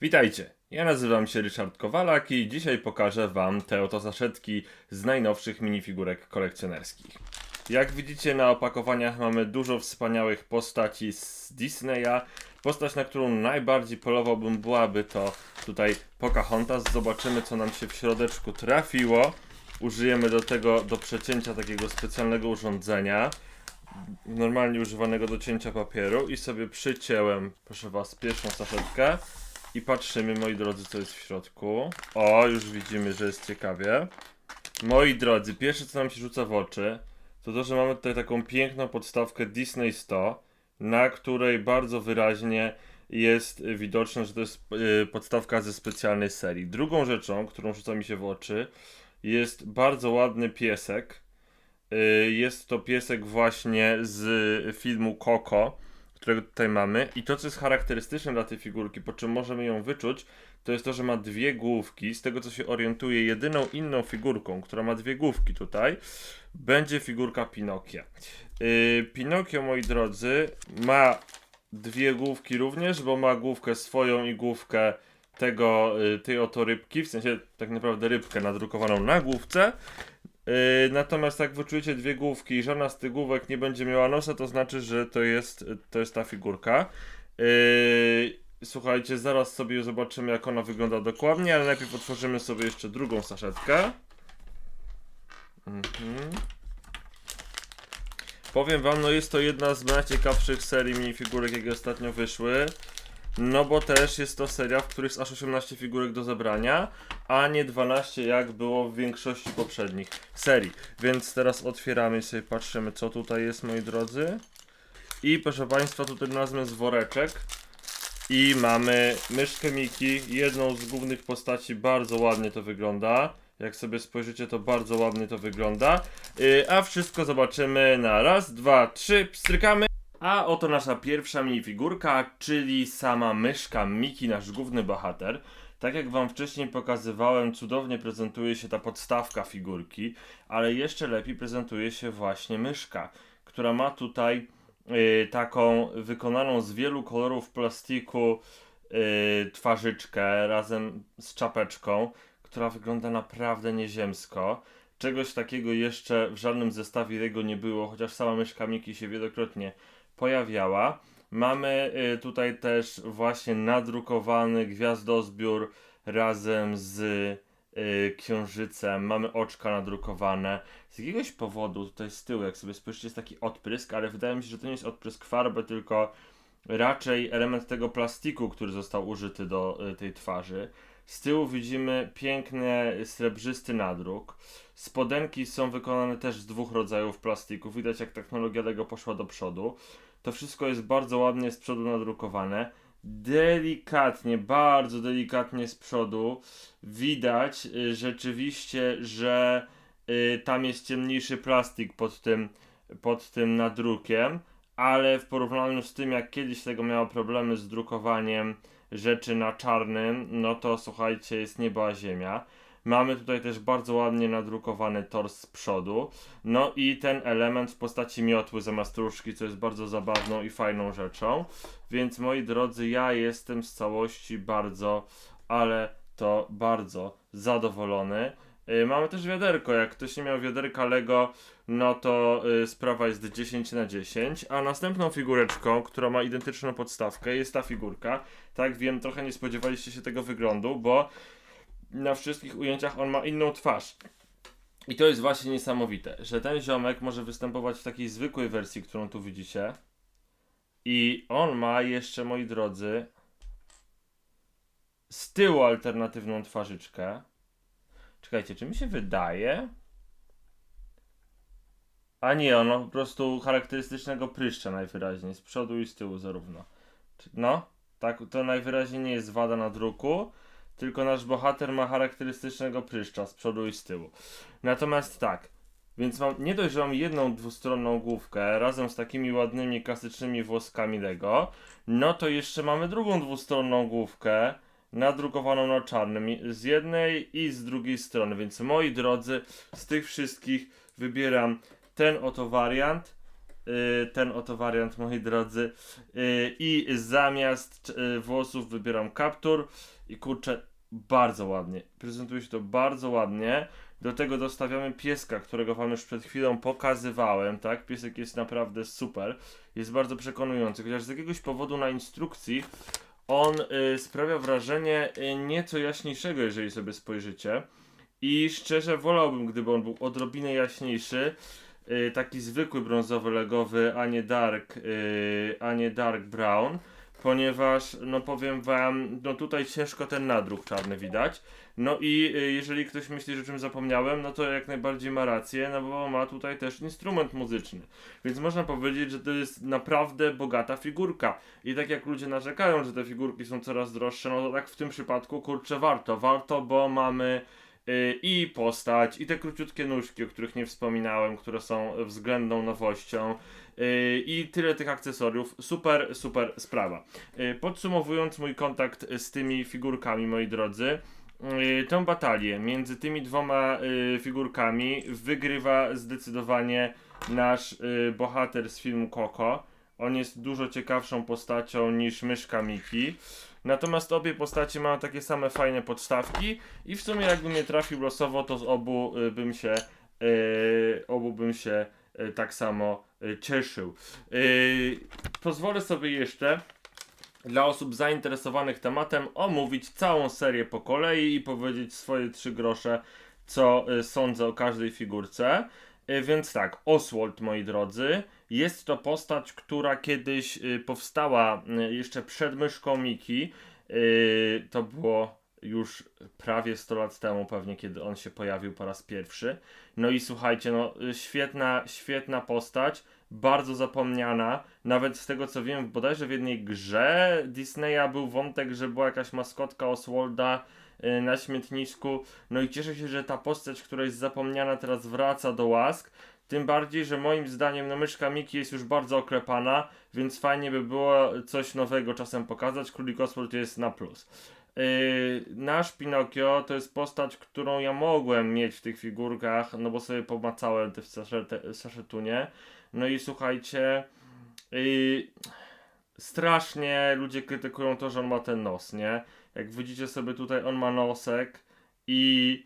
Witajcie, ja nazywam się Ryszard Kowalak i dzisiaj pokażę Wam te oto zaszetki z najnowszych minifigurek kolekcjonerskich. Jak widzicie na opakowaniach mamy dużo wspaniałych postaci z Disneya. Postać, na którą najbardziej polowałbym byłaby to tutaj Pocahontas. Zobaczymy co nam się w środeczku trafiło. Użyjemy do tego do przecięcia takiego specjalnego urządzenia normalnie używanego do cięcia papieru i sobie przycięłem, proszę was, pierwszą saszetkę i patrzymy, moi drodzy, co jest w środku. O, już widzimy, że jest ciekawie. Moi drodzy, pierwsze co nam się rzuca w oczy, to to, że mamy tutaj taką piękną podstawkę Disney 100, na której bardzo wyraźnie jest widoczne, że to jest yy, podstawka ze specjalnej serii. Drugą rzeczą, którą rzuca mi się w oczy, jest bardzo ładny piesek. Yy, jest to piesek właśnie z filmu Coco którego tutaj mamy. I to, co jest charakterystyczne dla tej figurki, po czym możemy ją wyczuć, to jest to, że ma dwie główki. Z tego, co się orientuję, jedyną inną figurką, która ma dwie główki tutaj, będzie figurka Pinokia. Yy, Pinokio, moi drodzy, ma dwie główki również, bo ma główkę swoją i główkę tego, yy, tej oto rybki, w sensie tak naprawdę rybkę nadrukowaną na główce. Yy, natomiast jak wyczujecie dwie główki i żadna z tych główek nie będzie miała nosa, to znaczy, że to jest, to jest ta figurka. Yy, słuchajcie, zaraz sobie zobaczymy jak ona wygląda dokładnie, ale najpierw otworzymy sobie jeszcze drugą saszetkę. Mhm. Powiem wam, no jest to jedna z najciekawszych serii minifigurek, jakie ostatnio wyszły. No bo też jest to seria, w której jest aż 18 figurek do zebrania, a nie 12 jak było w większości poprzednich serii. Więc teraz otwieramy i sobie patrzymy co tutaj jest moi drodzy. I proszę Państwa tutaj nazwę z woreczek. I mamy myszkę Miki, jedną z głównych postaci, bardzo ładnie to wygląda. Jak sobie spojrzycie, to bardzo ładnie to wygląda. Yy, a wszystko zobaczymy na raz, dwa, trzy, pstrykamy. A oto nasza pierwsza minifigurka, czyli sama myszka Miki, nasz główny bohater. Tak jak wam wcześniej pokazywałem, cudownie prezentuje się ta podstawka figurki, ale jeszcze lepiej prezentuje się właśnie myszka, która ma tutaj y, taką wykonaną z wielu kolorów plastiku y, twarzyczkę razem z czapeczką, która wygląda naprawdę nieziemsko. Czegoś takiego jeszcze w żadnym zestawie jego nie było, chociaż sama myszka Miki się wielokrotnie pojawiała. Mamy y, tutaj też właśnie nadrukowany gwiazdozbiór razem z y, księżycem. Mamy oczka nadrukowane. Z jakiegoś powodu tutaj z tyłu, jak sobie spojrzycie, jest taki odprysk, ale wydaje mi się, że to nie jest odprysk farby, tylko raczej element tego plastiku, który został użyty do y, tej twarzy. Z tyłu widzimy piękny srebrzysty nadruk. Spodenki są wykonane też z dwóch rodzajów plastiku. Widać jak technologia Lego poszła do przodu. To wszystko jest bardzo ładnie z przodu nadrukowane. Delikatnie, bardzo delikatnie z przodu widać y, rzeczywiście, że y, tam jest ciemniejszy plastik pod tym, pod tym nadrukiem, ale w porównaniu z tym, jak kiedyś tego miało problemy z drukowaniem rzeczy na czarnym, no to słuchajcie, jest nieba ziemia. Mamy tutaj też bardzo ładnie nadrukowany tors z przodu. No i ten element w postaci miotły zamiast różki, co jest bardzo zabawną i fajną rzeczą. Więc moi drodzy, ja jestem z całości bardzo, ale to bardzo zadowolony. Yy, mamy też wiaderko. Jak ktoś nie miał wiaderka Lego, no to yy, sprawa jest 10 na 10. A następną figureczką, która ma identyczną podstawkę, jest ta figurka. Tak wiem, trochę nie spodziewaliście się tego wyglądu, bo na wszystkich ujęciach on ma inną twarz. I to jest właśnie niesamowite, że ten ziomek może występować w takiej zwykłej wersji, którą tu widzicie. I on ma jeszcze, moi drodzy, z tyłu alternatywną twarzyczkę. Czekajcie, czy mi się wydaje? A nie, ono po prostu charakterystycznego pryszcza najwyraźniej, z przodu i z tyłu zarówno. No, tak, to najwyraźniej nie jest wada na druku, tylko nasz bohater ma charakterystycznego pryszcza z przodu i z tyłu. Natomiast tak, więc mam, nie dość, że mam jedną dwustronną główkę razem z takimi ładnymi klasycznymi włoskami Lego, no to jeszcze mamy drugą dwustronną główkę nadrukowaną na czarnym z jednej i z drugiej strony. Więc moi drodzy, z tych wszystkich wybieram ten oto wariant. y, ten oto wariant, moi drodzy. Y, I zamiast y, włosów wybieram kaptur i kurczę, bardzo ładnie. Prezentuje się to bardzo ładnie. Do tego dostawiamy pieska, którego wam już przed chwilą pokazywałem, tak? Piesek jest naprawdę super. Jest bardzo przekonujący, chociaż z jakiegoś powodu na instrukcji on y, sprawia wrażenie y, nieco jaśniejszego, jeżeli sobie spojrzycie. I szczerze wolałbym, gdyby on był odrobinę jaśniejszy. Y, taki zwykły brązowy legowy, a nie dark, y, a nie dark brown. Ponieważ, no powiem wam, no tutaj ciężko ten nadruk czarny widać. No i y, jeżeli ktoś myśli, że czym zapomniałem, no to jak najbardziej ma rację, no bo ma tutaj też instrument muzyczny. Więc można powiedzieć, że to jest naprawdę bogata figurka. I tak jak ludzie narzekają, że te figurki są coraz droższe, no to tak w tym przypadku, kurczę, warto. Warto, bo mamy i postać, i te króciutkie nóżki, o których nie wspominałem, które są względną nowością. y, I tyle tych akcesoriów. Super, super sprawa. Y, Podsumowując mój kontakt z tymi figurkami, moi drodzy, y, tę batalię między tymi dwoma y, figurkami wygrywa zdecydowanie nasz y, bohater z filmu Coco. On jest dużo ciekawszą postacią niż myszka Miki. Natomiast obie postacie mają takie same fajne podstawki i w sumie jakbym je trafił losowo, to z obu y, bym się y, obu bym się y, tak samo cieszył. Pozwolę sobie jeszcze dla osób zainteresowanych tematem omówić całą serię po kolei i powiedzieć swoje trzy grosze, co sądzę o każdej figurce. Y, Więc tak, Oswald, moi drodzy, jest to postać, która kiedyś y, powstała y, jeszcze przed myszką Miki. To było już prawie 100 lat temu, pewnie, kiedy on się pojawił po raz pierwszy. No i słuchajcie, no świetna, świetna postać, bardzo zapomniana. Nawet z tego co wiem, bodajże w jednej grze Disneya był wątek, że była jakaś maskotka Oswalda na śmietnisku. No i cieszę się, że ta postać, która jest zapomniana, teraz wraca do łask. Tym bardziej, że moim zdaniem no, myszka Miki jest już bardzo oklepana, więc fajnie by było coś nowego czasem pokazać. Królik Oswald jest na plus. Yy, nasz Pinokio to jest postać, którą ja mogłem mieć w tych figurkach, no bo sobie pomacałem te w saszetunie. No i słuchajcie, yy, strasznie ludzie krytykują to, że on ma ten nos, nie? Jak widzicie sobie tutaj, on ma nosek i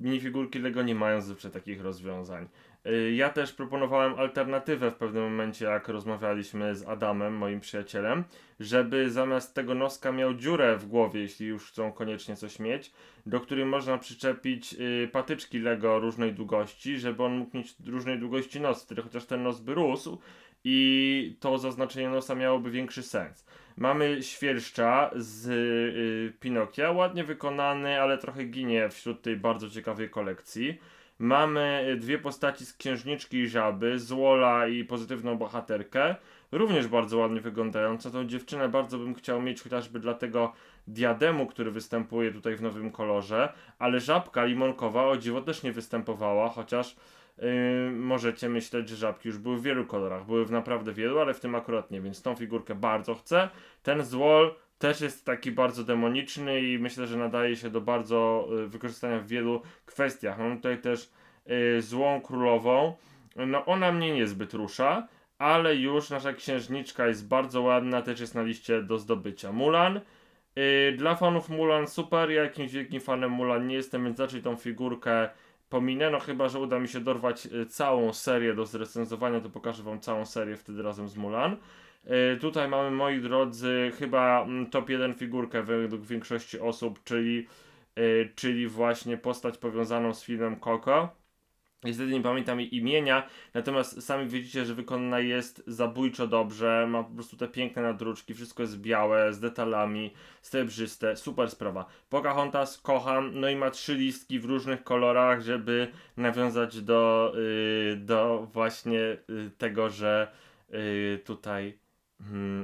minifigurki Lego nie mają zazwyczaj takich rozwiązań. Y, Ja też proponowałem alternatywę w pewnym momencie, jak rozmawialiśmy z Adamem, moim przyjacielem, żeby zamiast tego noska miał dziurę w głowie, jeśli już chcą koniecznie coś mieć, do której można przyczepić y, patyczki Lego różnej długości, żeby on mógł mieć różnej długości nos, wtedy chociaż ten nos by rósł i to zaznaczenie nosa miałoby większy sens. Mamy świerszcza z y, Pinokia, ładnie wykonany, ale trochę ginie wśród tej bardzo ciekawej kolekcji. Mamy y, dwie postaci z księżniczki i żaby, Złola i pozytywną bohaterkę. Również bardzo ładnie wyglądająca. Tą dziewczynę bardzo bym chciał mieć chociażby dla tego diademu, który występuje tutaj w nowym kolorze. Ale żabka limonkowa o dziwo też nie występowała, chociaż Yy, możecie myśleć, że żabki już były w wielu kolorach. Były w naprawdę wielu, ale w tym akurat nie, więc tą figurkę bardzo chcę. Ten złol też jest taki bardzo demoniczny i myślę, że nadaje się do bardzo y, wykorzystania w wielu kwestiach. Mam tutaj też y, złą królową. No ona mnie niezbyt rusza, ale już nasza księżniczka jest bardzo ładna, też jest na liście do zdobycia. Mulan. Y, dla fanów Mulan super, ja jakimś wielkim fanem Mulan nie jestem, więc raczej tą figurkę pominę, no chyba, że uda mi się dorwać y, całą serię do zrecenzowania, to pokażę wam całą serię wtedy razem z Mulan. Y, tutaj mamy, moi drodzy, chyba mm, top 1 figurkę według większości osób, czyli, y, czyli właśnie postać powiązaną z filmem Coco. Niestety nie pamiętam jej imienia, natomiast sami widzicie, że wykonana jest zabójczo dobrze, ma po prostu te piękne nadruczki, wszystko jest białe, z detalami, srebrzyste, super sprawa. Pocahontas kocham, no i ma trzy listki w różnych kolorach, żeby nawiązać do, yy, do właśnie yy, tego, że yy, tutaj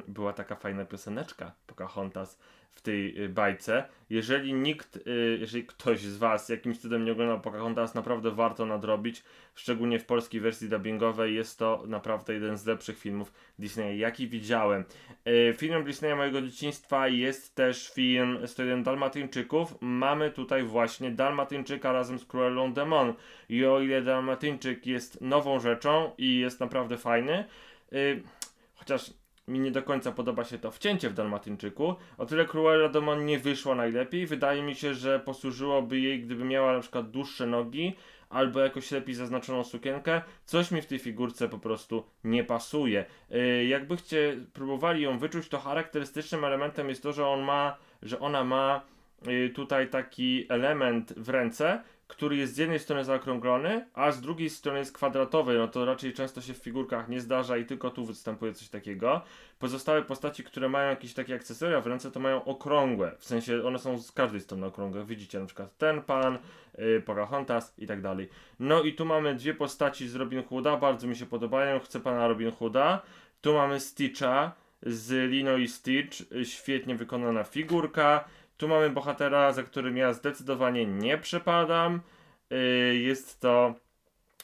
była taka fajna pioseneczka Pocahontas w tej y, bajce. Jeżeli nikt, y, jeżeli ktoś z Was jakimś cudem nie oglądał Pocahontas, naprawdę warto nadrobić, szczególnie w polskiej wersji dubbingowej. Jest to naprawdę jeden z lepszych filmów Disneya, jaki widziałem. Y, Filmem Disneya mojego dzieciństwa jest też film 101 Dalmatyńczyków. Mamy tutaj właśnie Dalmatyńczyka razem z Cruellą Demon. I o ile Dalmatyńczyk jest nową rzeczą i jest naprawdę fajny, chociaż mi nie do końca podoba się to wcięcie w Dalmatyńczyku, o tyle Cruella de Mon nie wyszła najlepiej. Wydaje mi się, że posłużyłoby jej, gdyby miała na przykład dłuższe nogi, albo jakoś lepiej zaznaczoną sukienkę. Coś mi w tej figurce po prostu nie pasuje. Yy, jakbyście próbowali ją wyczuć, to charakterystycznym elementem jest to, że on ma, że ona ma yy, tutaj taki element w ręce, który jest z jednej strony zaokrąglony, a z drugiej strony jest kwadratowy. No to raczej często się w figurkach nie zdarza i tylko tu występuje coś takiego. Pozostałe postaci, które mają jakieś takie akcesoria w ręce, to mają okrągłe. W sensie one są z każdej strony okrągłe. Widzicie na przykład ten pan, yy, Pocahontas i tak dalej. No i tu mamy dwie postaci z Robin Hooda, bardzo mi się podobają. Chcę pana Robin Hooda. Tu mamy Stitcha z Lino i Stitch, y, świetnie wykonana figurka. Tu mamy bohatera, za którym ja zdecydowanie nie przepadam. Yy, jest to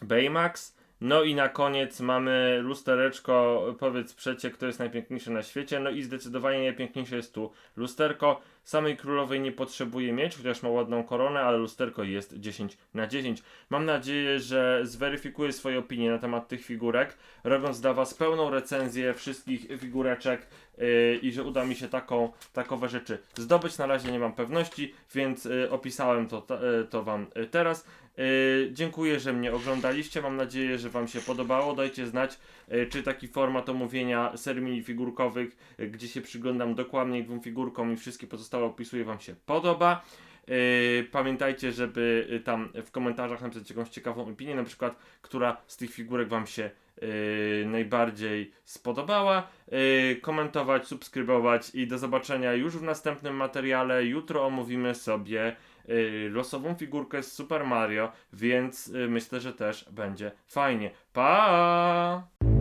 Baymax. No i na koniec mamy lustereczko, powiedz przecie, kto jest najpiękniejszy na świecie. No i zdecydowanie najpiękniejsze jest tu lusterko. Samej królowej nie potrzebuje mieć, chociaż ma ładną koronę, ale lusterko jest 10 na 10. Mam nadzieję, że zweryfikuje swoje opinie na temat tych figurek, robiąc dla Was pełną recenzję wszystkich figureczek yy, i że uda mi się taką, takowe rzeczy zdobyć. Na razie nie mam pewności, więc yy, opisałem to, to, yy, to Wam yy, teraz. Yy, dziękuję, że mnie oglądaliście. Mam nadzieję, że Wam się podobało. Dajcie znać, yy, czy taki format omówienia serii minifigurkowych, yy, gdzie się przyglądam dokładniej dwóm figurkom i wszystkie pozostałe opisuję, Wam się podoba. Yy, pamiętajcie, żeby yy, tam w komentarzach napisać jakąś ciekawą opinię, na przykład, która z tych figurek Wam się yy, najbardziej spodobała. Yy, komentować, subskrybować i do zobaczenia już w następnym materiale. Jutro omówimy sobie yy, losową figurkę z Super Mario, więc myślę, że też będzie fajnie. Pa!